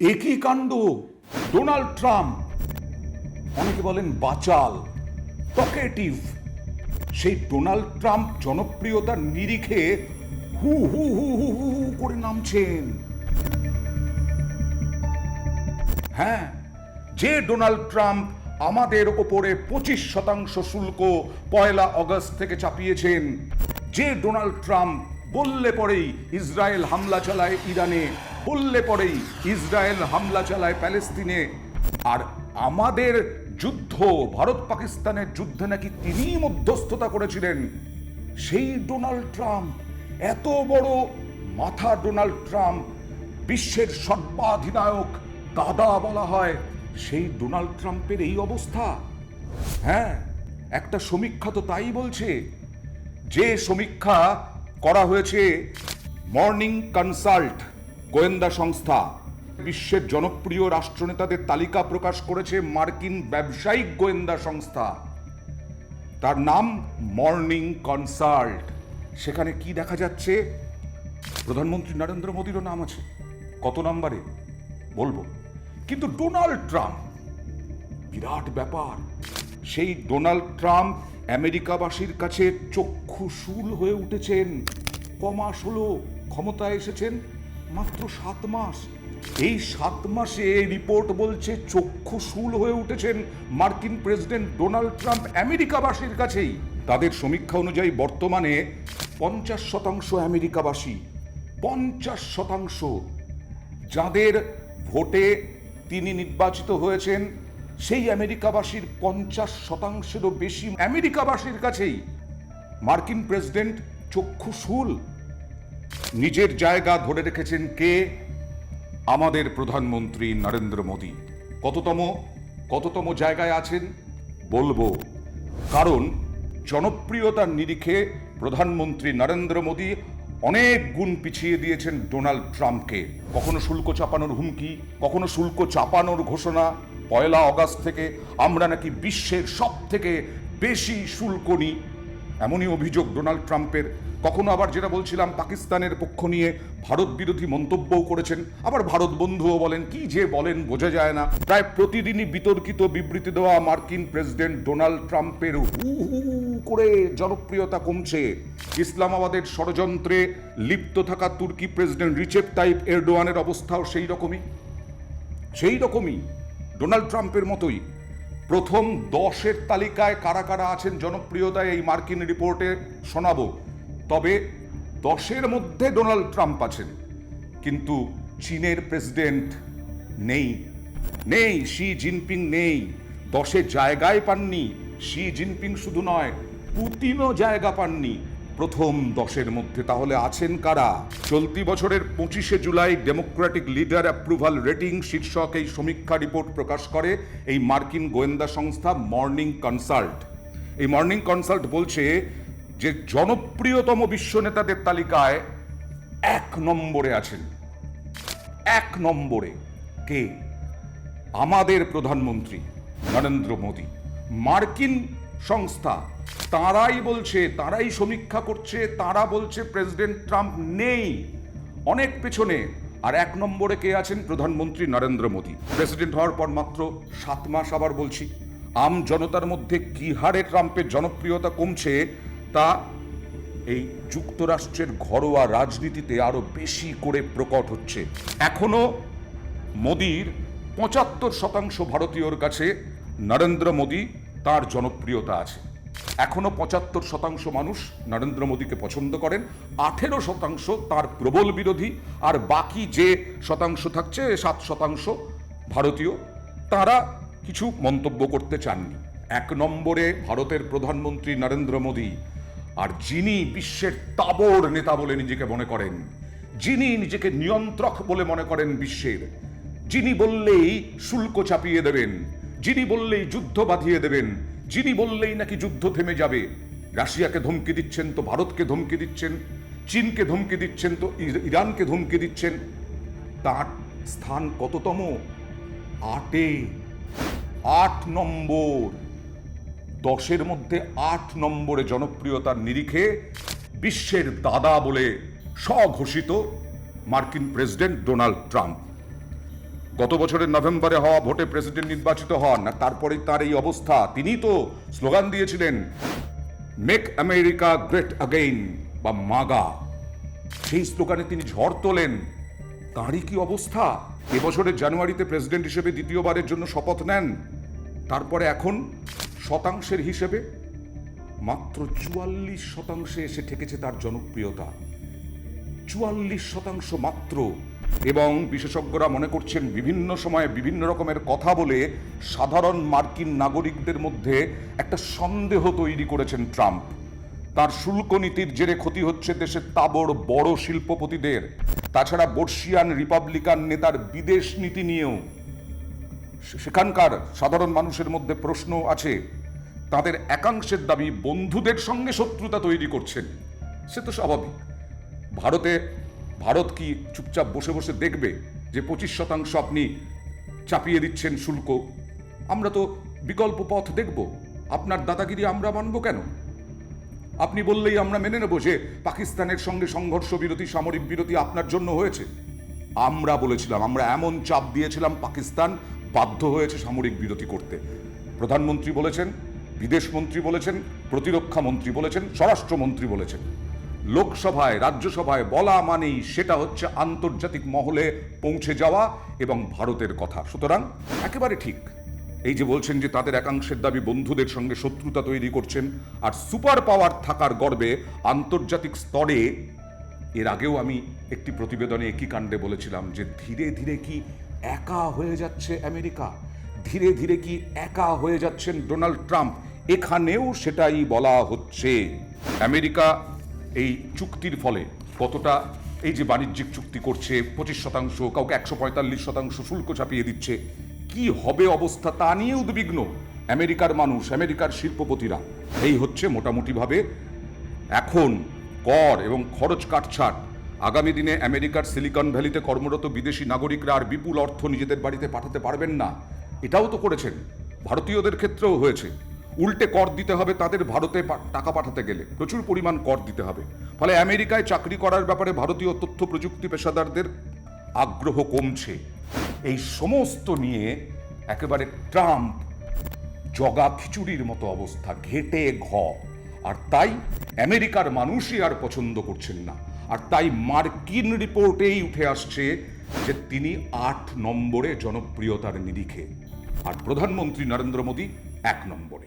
একই কাণ্ড, Donald Trump. অনেকে বলেন বাচাল টকেটিভ সেই ডোনাল্ড ট্রাম্প জনপ্রিয়তার নিরিখে হু হু হু হু হু হু করে নামছেন। হ্যাঁ যে ডোনাল্ড ট্রাম্প আমাদের ওপরে পঁচিশ শতাংশ শুল্ক পয়লা অগস্ট থেকে চাপিয়েছেন, যে ডোনাল্ড ট্রাম্প বললে পরেই ইসরায়েল হামলা চালায় ইরানে বললে পরেই ইসরায়েল হামলা চালায় প্যালেস্তিনে। আর আমাদের যুদ্ধ, ভারত পাকিস্তানের যুদ্ধে নাকি তিনিই মধ্যস্থতা করেছিলেন। সেই ডোনাল্ড ট্রাম্প, এত বড় মাথা ডোনাল্ড ট্রাম্প, বিশ্বের সর্বাধিনায়ক দাদা বলা হয়, সেই ডোনাল্ড ট্রাম্পের এই অবস্থা। হ্যাঁ একটা সমীক্ষা তো তাই বলছে। যে সমীক্ষা করা হয়েছে, মর্নিং কনসাল্ট গোয়েন্দা সংস্থা, বিশ্বের জনপ্রিয় রাষ্ট্রনেতাদের তালিকা প্রকাশ করেছে মার্কিন ব্যবসায়িক গোয়েন্দা সংস্থা। তার নাম মর্নিং কনসাল্ট। সেখানে কি দেখা যাচ্ছে? প্রধানমন্ত্রী নরেন্দ্র মোদীরও নাম আছে। কত নম্বরে? বলব। কিন্তু ডোনাল্ড ট্রাম্প, বিরাট ব্যাপার। সেই ডোনাল্ড ট্রাম্প আমেরিকাবাসীর কাছে চক্ষুশূল হয়ে উঠেছেন। ক মাস হলো ক্ষমতায় এসেছেন। মাত্র সাত মাস। এই সাত মাসে রিপোর্ট বলছে চক্ষুশূল হয়ে উঠেছেন মার্কিন প্রেসিডেন্ট ডোনাল্ড ট্রাম্প আমেরিকাবাসীর কাছেই। তাদের সমীক্ষা অনুযায়ী বর্তমানে পঞ্চাশ শতাংশ আমেরিকাবাসী, পঞ্চাশ শতাংশ। যাদের ভোটে তিনি নির্বাচিত হয়েছেন, সেই আমেরিকাবাসীর পঞ্চাশ শতাংশেরও বেশি আমেরিকাবাসীর কাছেই। মার্কিন প্রেসিডেন্ট চক্ষুশূল নিজের জায়গা ধরে রেখেছেন কে? আমাদের প্রধানমন্ত্রী নরেন্দ্র মোদী। কততম কততম জায়গায় আছেন? বলব, কারণ জনপ্রিয়তার নিরিখে প্রধানমন্ত্রী নরেন্দ্র মোদী অনেক গুণ পিছিয়ে দিয়েছেন ডোনাল্ড ট্রাম্পকে। কখনো শুল্ক চাপানোর হুমকি, কখনো শুল্ক চাপানোর ঘোষণা। পয়লা অগাস্ট থেকে আমরা নাকি বিশ্বের সব থেকে বেশি শুল্ক নিই। এমনই অভিযোগ ডোনাল্ড ট্রাম্পের। কখনো আবার যেটা বলছিলাম, পাকিস্তানের পক্ষ নিয়ে ভারত বিরোধী মন্তব্যও করেছেন। আবার ভারত বন্ধুও বলেন, কি যে বলেন বোঝা যায় না। প্রায় প্রতিদিনই বিতর্কিত বিবৃতি দেওয়া মার্কিন প্রেসিডেন্ট ডোনাল্ড ট্রাম্পের হু হু করে জনপ্রিয়তা কমছে। ইসলামাবাদের ষড়যন্ত্রে লিপ্ত থাকা তুর্কি প্রেসিডেন্ট রিচেপ তাইপ এরডোয়ানের অবস্থাও সেই রকমই। সেই রকমই। ডোনাল্ড ট্রাম্পের মতোই প্রথম দশের তালিকায় কারা কারা আছেন জনপ্রিয়তায় এই মার্কিন রিপোর্টে শোনাব। তবে দশের মধ্যে ডোনাল্ড ট্রাম্প আছেন, কিন্তু চীনের প্রেসিডেন্ট নেই। নেই, শি জিনপিং নেই। দশে জায়গায় পাননি, শি জিনপিং শুধু নয়, পুতিনও জায়গা পাননি। প্রথম দশের মধ্যে, তাহলে আছেন কারা? চলতি বছরের পঁচিশে July democratic leader approval rating শীর্ষক এই সমীক্ষা রিপোর্ট প্রকাশ করে এই মার্কিন গোয়েন্দা সংস্থা মর্নিং কনসাল্ট এই মর্নিং কনসাল্ট বলছে যে জনপ্রিয়তম বিশ্ব নেতাদের তালিকায় এক নম্বরে আছেন। এক নম্বরে কে? আমাদের প্রধানমন্ত্রী নরেন্দ্র মোদী। মার্কিন সংস্থা। তারাই বলছে, তারাই সমীক্ষা করছে, তারা বলছে প্রেসিডেন্ট ট্রাম্প নেই। অনেক পেছনে। আর এক নম্বরে কে আছেন? প্রধানমন্ত্রী নরেন্দ্র মোদী। প্রেসিডেন্ট হওয়ার পর মাত্র সাত মাস আবার বলছি, আম জনতার মধ্যে কি হারে ট্রাম্পের জনপ্রিয়তা কমছে, তা এই যুক্তরাষ্ট্রের ঘরোয়া রাজনীতিতে আরও বেশি করে প্রকট হচ্ছে। এখনও মোদির পঁচাত্তর শতাংশ ভারতীয়র কাছে নরেন্দ্র মোদী তার জনপ্রিয়তা আছে। এখনও পঁচাত্তর শতাংশ মানুষ নরেন্দ্র মোদীকে পছন্দ করেন, আঠেরো শতাংশ তার প্রবল বিরোধী, আর বাকি যে শতাংশ থাকছে, সাত শতাংশ ভারতীয়, তারা কিছু মন্তব্য করতে চাননি। এক নম্বরে ভারতের প্রধানমন্ত্রী নরেন্দ্র মোদী, আর যিনি বিশ্বের তাবড় নেতা বলে নিজেকে মনে করেন, যিনি নিজেকে নিয়ন্ত্রক বলে মনে করেন বিশ্বের, যিনি বললেই শুল্ক চাপিয়ে দেবেন যিনি বললেই যুদ্ধ বাঁধিয়ে দেবেন, যিনি বললেই নাকি যুদ্ধ থেমে যাবে। রাশিয়াকে ধমকি দিচ্ছেন তো ভারতকে ধমকি দিচ্ছেন, চীনকে ধমকি দিচ্ছেন তো ইরানকে ধমকি দিচ্ছেন। তার স্থান কততম? আটে। আট নম্বর। দশের মধ্যে আট নম্বরে জনপ্রিয়তার নিরিখে বিশ্বের দাদা বলে স্বঘোষিত মার্কিন প্রেসিডেন্ট ডোনাল্ড ট্রাম্প। গত বছরের নভেম্বরে হওয়া ভোটে প্রেসিডেন্ট নির্বাচিত হন, আর তারপরেই তার এই অবস্থা। তিনি তো স্লোগান দিয়েছিলেন মেক আমেরিকা গ্রেট আগেইন বা মাগা সেই স্লোগানে তিনি ঝড় তোলেন। তাঁরই কি অবস্থা? এবছরের জানুয়ারিতে প্রেসিডেন্ট হিসেবে দ্বিতীয়বারের জন্য শপথ নেন। তারপরে এখন শতাংশের হিসেবে মাত্র চুয়াল্লিশ শতাংশে এসে ঠেকেছে তার জনপ্রিয়তা। চুয়াল্লিশ শতাংশ মাত্র এবং বিশেষজ্ঞরা মনে করছেন বিভিন্ন সময়ে বিভিন্ন রকমের কথা বলে সাধারণ মার্কিন নাগরিকদের মধ্যে একটা সন্দেহ তৈরি করেছেন ট্রাম্প। তার শুল্ক নীতির জেরে ক্ষতি হচ্ছে দেশের তাবড় বড় শিল্পপতিদের। তাছাড়া বর্ষিয়ান রিপাবলিকান নেতার বিদেশ নীতি নিয়েও। সেখানকার সাধারণ মানুষের মধ্যে প্রশ্ন আছে। তাদের একাংশের দাবি বন্ধুদের সঙ্গে শত্রুতা তৈরি করছেন। সে তো স্বাভাবিক। ভারতে ভারত কি চুপচাপ বসে বসে দেখবে যে পঁচিশ শতাংশ আপনি চাপিয়ে দিচ্ছেন শুল্ক? আমরা তো বিকল্প পথ দেখব। আপনার দাদাগিরি আমরা মানব কেন? আপনি বললেই আমরা মেনে নেব যে পাকিস্তানের সঙ্গে সংঘর্ষ বিরতি সামরিক বিরতি আপনার জন্য হয়েছে। আমরা বলেছিলাম, আমরা এমন চাপ দিয়েছিলাম পাকিস্তান বাধ্য হয়েছে সামরিক বিরতি করতে। প্রধানমন্ত্রী বলেছেন বিদেশমন্ত্রী বলেছেন, প্রতিরক্ষা মন্ত্রী বলেছেন, স্বরাষ্ট্রমন্ত্রী বলেছেন। লোকসভায়, রাজ্যসভায় বলা মানেই সেটা হচ্ছে আন্তর্জাতিক মহলে পৌঁছে যাওয়া এবং ভারতের কথা। সুতরাং একেবারে ঠিক। এই যে বলছেন যে তাদের একাংশের দাবি বন্ধুদের সঙ্গে শত্রুতা তৈরি করছেন, আর সুপার পাওয়ার থাকার গর্বে আন্তর্জাতিক স্তরে, এর আগেও আমি একটি প্রতিবেদনে একই কাণ্ডে বলেছিলাম যে ধীরে ধীরে কি একা হয়ে যাচ্ছে আমেরিকা? ধীরে ধীরে কি একা হয়ে যাচ্ছেন ডোনাল্ড ট্রাম্প? এখানেও সেটাই বলা হচ্ছে। আমেরিকা এই চুক্তির ফলে কতটা এই যে বাণিজ্যিক চুক্তি করছে, পঁচিশ শতাংশ, কাউকে একশো পঁয়তাল্লিশ শতাংশ শুল্ক চাপিয়ে দিচ্ছে, কি হবে অবস্থা তা নিয়ে উদ্বিগ্ন আমেরিকার মানুষ, আমেরিকার শিল্পপতিরা। এই হচ্ছে মোটামুটিভাবে এখন কর এবং খরচ কাটছাট। আগামী দিনে আমেরিকার সিলিকন ভ্যালিতে কর্মরত বিদেশি নাগরিকরা আর বিপুল অর্থ নিজেদের বাড়িতে পাঠাতে পারবেন না। এটাও তো করেছেন। ভারতীয়দের ক্ষেত্রেও হয়েছে। উল্টে কর দিতে হবে তাদের ভারতে টাকা পাঠাতে গেলে। প্রচুর পরিমাণ কর দিতে হবে। ফলে আমেরিকায় চাকরি করার ব্যাপারে ভারতীয় তথ্য প্রযুক্তি পেশাদারদের আগ্রহ কমছে। এই সমস্ত নিয়ে একেবারে ট্রাম্প জগা খিচুড়ির মতো অবস্থা, ঘেটে ঘ। আর তাই আমেরিকার মানুষই আর পছন্দ করছেন না। আর তাই মার্কিন রিপোর্টেই উঠে আসছে যে তিনি আট নম্বরে জনপ্রিয়তার নিরিখে। আর প্রধানমন্ত্রী নরেন্দ্র মোদী এক নম্বরে।